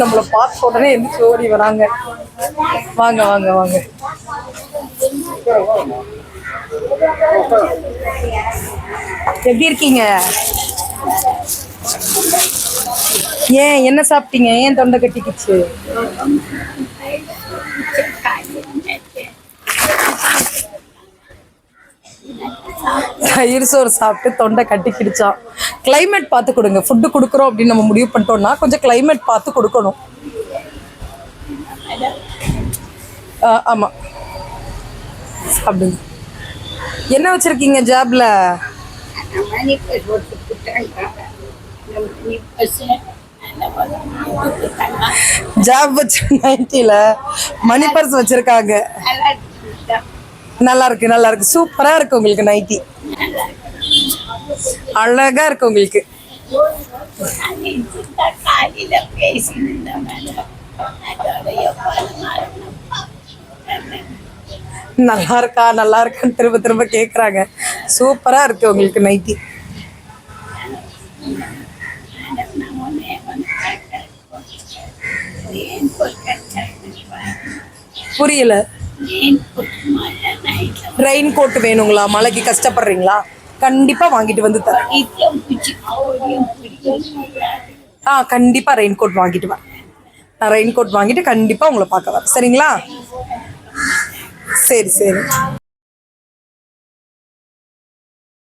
நம்மளை பார்த்த உடனே எந்திரிச்சு ஓடி வராங்க. வாங்க வாங்க வாங்க. எப்படி இருக்கீங்க? ஏன் என்ன சாப்பிட்டீங்க? ஏன் தொண்டை கட்டிக்கிச்சு? தயிர் சோறு சாப்பிட்டு தொண்டை கட்டிக்கிடுச்சான் கிளைமேட் பார்த்து கொடுங்க. ஃபுட்டு கொடுக்குறோம் அப்படின்னு நம்ம முடிவு பண்ணிட்டோம்னா கொஞ்சம் கிளைமேட் பார்த்து கொடுக்கணும். ஆ, ஆமா. சாப்பிடுங்க என்ன வச்சிருக்கீங்க ஜாப்ல ஜாப் வச்சு நைட்டில மணி பர்ஸ் வச்சிருக்காங்க. நல்லா இருக்கு. நல்லா இருக்கு சூப்பரா இருக்கு. உங்களுக்கு நைட்டி அழகா இருக்கு உங்களுக்கு. நல்லா இருக்கா? நல்லா இருக்கான்னு திரும்ப திரும்ப கேக்குறாங்க. சூப்பரா இருக்கு உங்களுக்கு நைட்டி புரியல. போட்டு ரெயின் கோட் வேணுங்களா? மழைக்கு கஷ்டப்படுறீங்களா? கண்டிப்பா வாங்கிட்டு வந்து தரேன். ஆ கண்டிப்பா ரெயின் கோட் வாங்கிட்டு வரேன். நான் ரெயின் கோட் வாங்கிட்டு கண்டிப்பா உங்களை பார்க்க வரேன். சரிங்களா? சரி சரி.